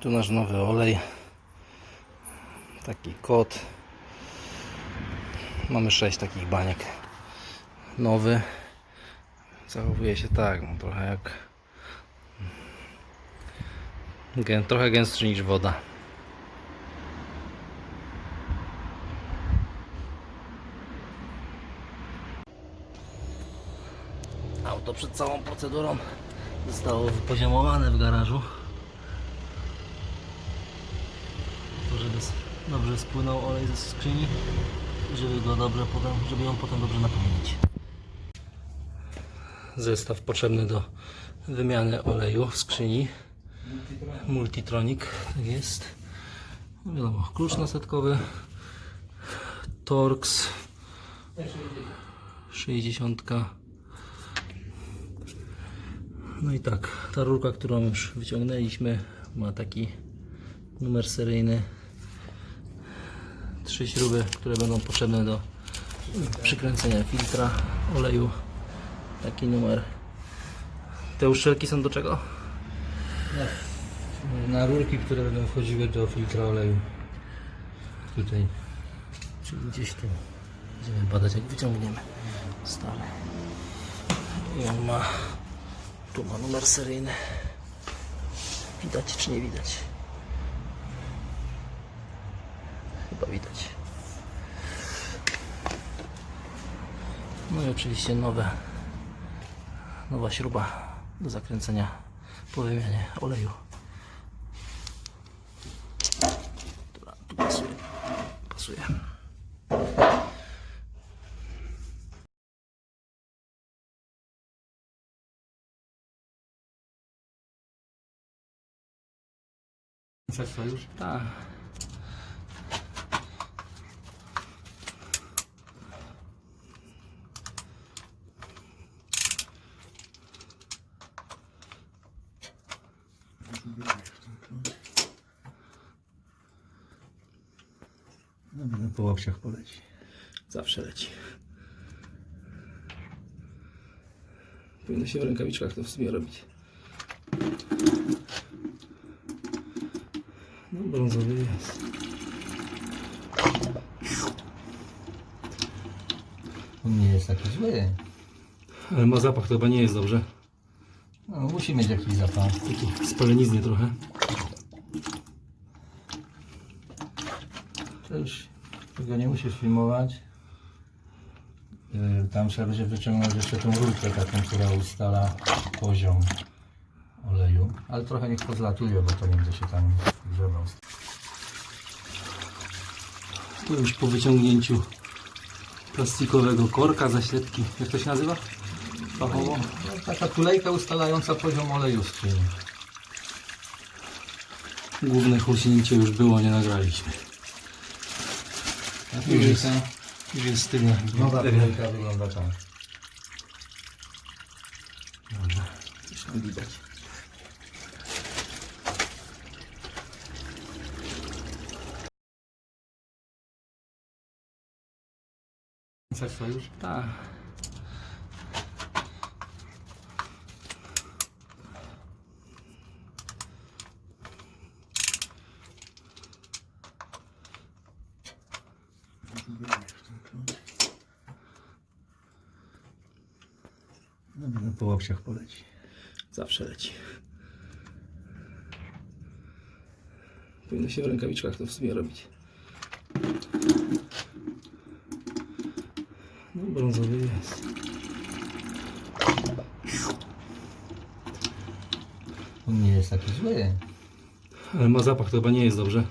Tu nasz nowy olej. Taki kot. Mamy sześć takich baniek. Nowy. Zachowuje się tak, no trochę jak. Trochę gęstszy niż woda. Auto przed całą procedurą zostało wypoziomowane w garażu. To żeby s- dobrze spłynął olej ze skrzyni żeby go dobrze potem, żeby ją potem dobrze napełnić. Zestaw potrzebny do wymiany oleju w skrzyni. Multitronic, tak jest. No wiadomo, klucz nasetkowy, Torx 60. No i tak, ta rurka, którą już wyciągnęliśmy, ma taki numer seryjny. Trzy śruby, które będą potrzebne do przykręcenia filtra oleju. Taki numer. Te uszczelki są do czego? Na rurki, które będą wchodziły do filtra oleju. Tutaj. Czyli gdzieś tu będziemy badać jak wyciągniemy stare. I on ma tu ma numer seryjny. Widać czy nie widać? Chyba widać. No i oczywiście nowe nowa śruba do zakręcenia po wymianie oleju. Która tu pasuje. Pasuje. Już? Tak. No, po łapciach poleci. Zawsze leci. Powinno się w rękawiczkach to w sumie robić. No brązowy jest. On nie jest taki zły. Ale ma zapach, to chyba nie jest dobrze. No, musi mieć jakiś zapach. Taki spalenizny trochę. To już tego nie musisz filmować. Yy, Tam trzeba będzie wyciągnąć jeszcze tą rurkę taką, która ustala poziom oleju. Ale trochę niech pozlatuje, bo to nie będzie się tam grzewał. Tu już po wyciągnięciu plastikowego korka, zaślepki. Jak to się nazywa? Fachowo? No, taka tulejka ustalająca poziom oleju w skrzyni. Główne chłosięcie już było, nie nagraliśmy. A tu Już jest już jest tylna. nowa tulejka wygląda tak. Dobra, coś tam widać. Już? Tak. No, po łapciach poleci. Zawsze leci. Powinno się w rękawiczkach to w sumie robić. No brązowy jest. On nie jest taki zły. Ale ma zapach, to chyba nie jest dobrze.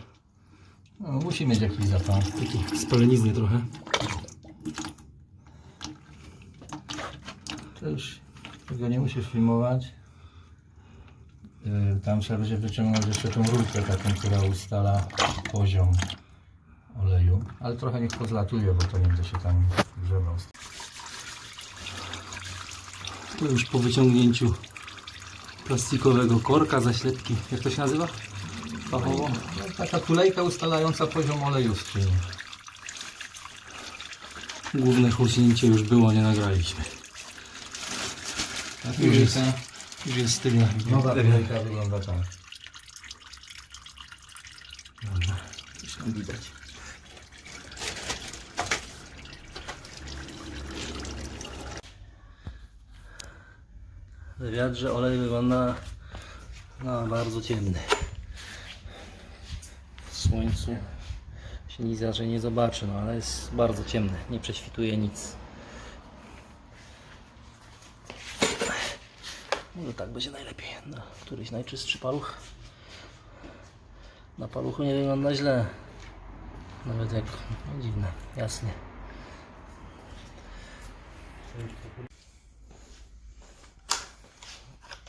No, musi mieć jakiś zapach. Taki spalenizny trochę. To już tego nie musisz filmować. Yy, Tam trzeba będzie wyciągnąć jeszcze tą rurkę taką, która ustala poziom oleju. Ale trochę niech pozlatuje, bo to nie będzie się tam grzewał. Tu już po wyciągnięciu plastikowego korka, zaślepki. Jak to się nazywa? Fachowo? No, taka tulejka ustalająca poziom oleju w skrzyni. Główne chłosięcie już było, nie nagraliśmy. A tu Już jest już jest tylna. nowa tulejka wygląda tak. Dobra, coś tam widać. W wiatrze olej wygląda na bardzo ciemny. W słońcu się nic raczej nie zobaczy, no ale jest bardzo ciemny, nie prześwituje nic. Może tak będzie najlepiej. Na któryś najczystszy paluch. Na paluchu nie wygląda źle. Nawet jak no, dziwne, jasnie.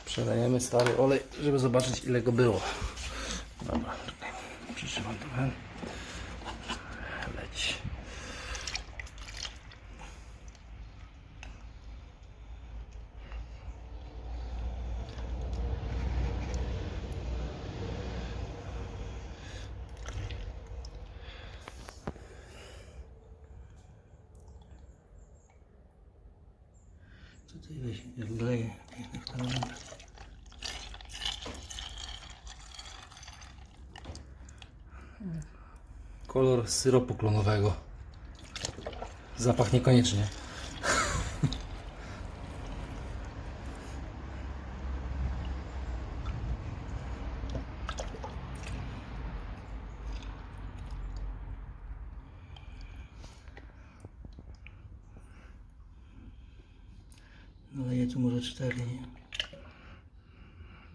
Przelejemy stary olej, żeby zobaczyć ile go było. Dobra, tutaj przytrzymam trochę. Tutaj weź, jak wleję, to robię. Kolor syropu klonowego. Zapach niekoniecznie. Naleję tu może cztery, nie?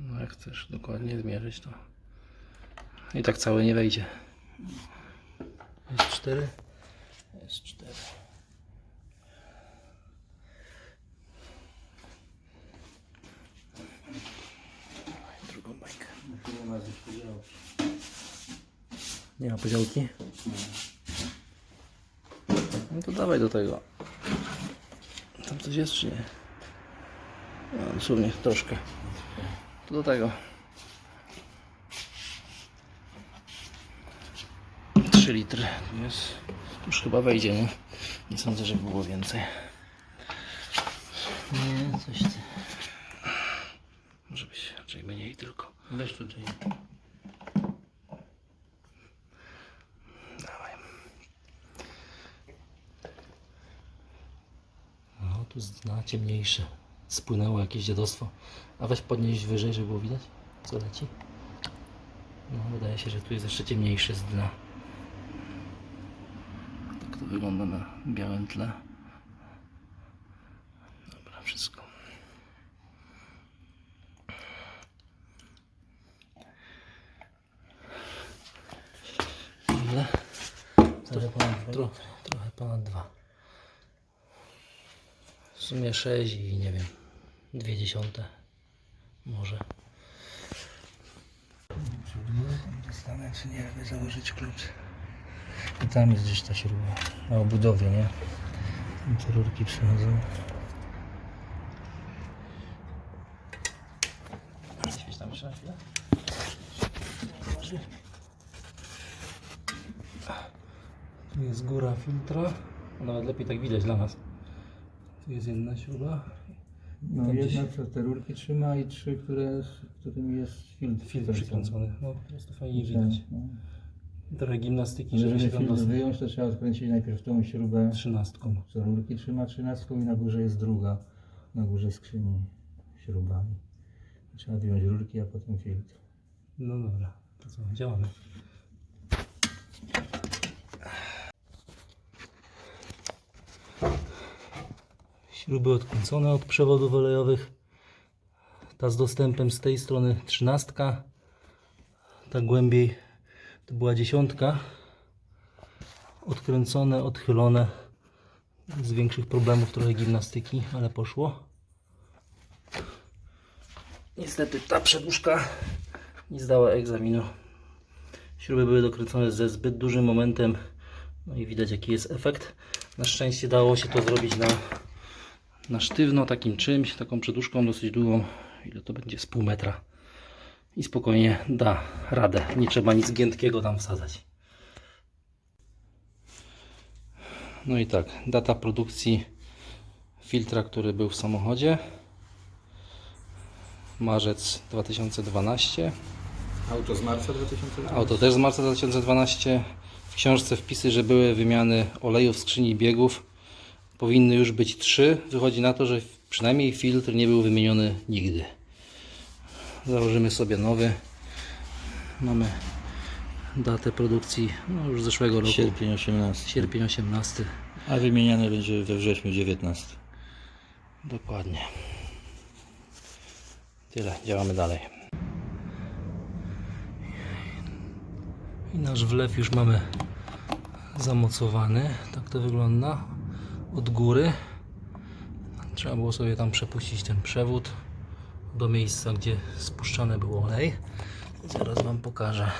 No jak chcesz dokładnie zmierzyć to. I tak całe nie wejdzie. Jest cztery. Jest cztery. Dawaj Drugą bajkę. Nie ma podziałki? No to dawaj do tego. Tam coś jest czy nie? No, dosłownie troszkę. Do tego. 3 litry. To Jest, już chyba wejdzie, nie? Nie sądzę, że było więcej. Nie, coś ty. Może być raczej mniej tylko. Weź tutaj. Dawaj. No, tu z dna ciemniejsze. Spłynęło jakieś dziadostwo. A weź podnieść wyżej, żeby było widać, co leci. No, wydaje się, że tu jest jeszcze ciemniejszy z dna. Tak to wygląda na białym tle. Dobra, wszystko. Ile? Trochę ponad, tro, trochę ponad dwa. W sumie sześć i nie wiem, dwie dziesiąte. Może. Dostanę czy nie, aby założyć klucz. I tam jest gdzieś ta śruba. Na obudowie, nie? Tam te rurki przychodzą. Świeć tam jeszcze na chwilę. Tu jest góra filtra. Nawet lepiej tak widać dla nas. Tu jest jedna śruba. No Tam jedna gdzieś- co te rurki trzyma i trzy, które, z którymi jest filtr. Filtr przykręcony. No, po prostu fajnie Tak, widać. no. Trochę gimnastyki, żeby Żeby się tam filtr dostać. wyjąć, to trzeba odkręcić najpierw tą śrubę, Trzynastką. co rurki trzyma trzynastką i na górze jest druga, na górze skrzyni śrubami. Trzeba wyjąć rurki, a potem filtr. No dobra, to co, działamy. Śruby odkręcone od przewodów olejowych. Ta z dostępem z tej strony trzynastka. Ta głębiej to była dziesiątka. Odkręcone, odchylone. Z większych problemów trochę gimnastyki, ale poszło. Niestety ta przedłużka nie zdała egzaminu. Śruby były dokręcone ze zbyt dużym momentem. No i widać jaki jest efekt. Na szczęście dało się to zrobić na, na sztywno takim czymś, taką przedłużką dosyć długą. Ile to będzie? Z pół metra. I spokojnie da radę. Nie trzeba nic giętkiego tam wsadzać. No i tak, data produkcji filtra, który był w samochodzie marzec 2012 Auto z marca 2012? Auto też z marca 2012. W książce wpisy, że były wymiany olejów w skrzyni biegów. Powinny już być trzy. Wychodzi na to, że przynajmniej filtr nie był wymieniony nigdy. Założymy sobie nowy. Mamy datę produkcji no, już zeszłego roku. Sierpień 18. Sierpień 18. A wymieniane będzie we wrześniu 19. Dokładnie. Tyle, działamy dalej. I nasz wlew już mamy zamocowany. Tak to wygląda od góry. Trzeba było sobie tam przepuścić ten przewód do miejsca, gdzie spuszczany był olej. Zaraz Wam pokażę,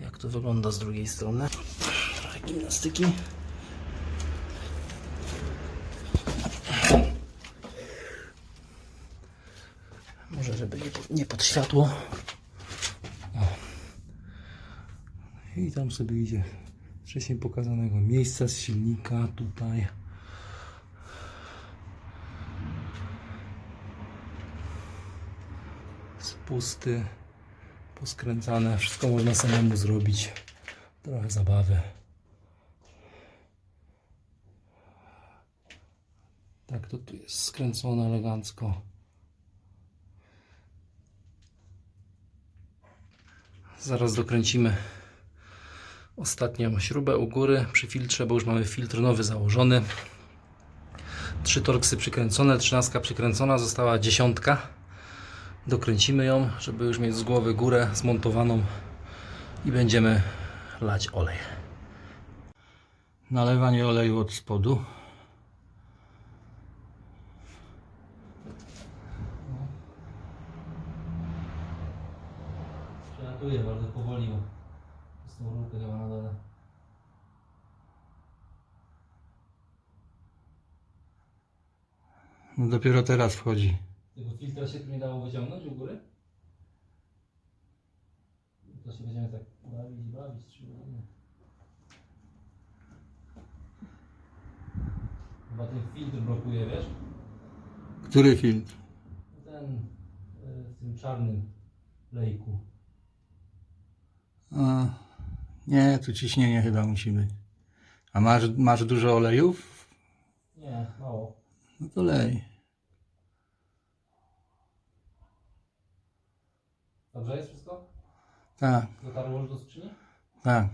jak to wygląda z drugiej strony. Trochę gimnastyki. Może, żeby nie- pod światło. I tam sobie idzie wcześniej pokazanego miejsca z silnika tutaj. Spusty, poskręcane. Wszystko można samemu zrobić. Trochę zabawy. Tak, to tu jest skręcone elegancko. Zaraz dokręcimy ostatnią śrubę u góry przy filtrze, bo już mamy filtr nowy założony. Trzy torksy przykręcone, trzynastka przykręcona, została dziesiątka. Dokręcimy ją, żeby już mieć z głowy górę zmontowaną i będziemy lać olej. Nalewanie oleju od spodu. Przelatuję bardzo powoli, bo z tą rurkę chyba na dole. No dopiero teraz wchodzi. Tego filtra się tu nie dało wyciągnąć u góry? To się będziemy tak bawić, bawić, trzy godziny. Chyba ten filtr blokuje, wiesz? Który filtr? Ten y, w tym czarnym lejku. A, nie, tu ciśnienie chyba musi być. A masz, masz dużo olejów? Nie, mało. No to lej. Dobrze jest wszystko? Tak, Dotarło już do skrzyni? tak.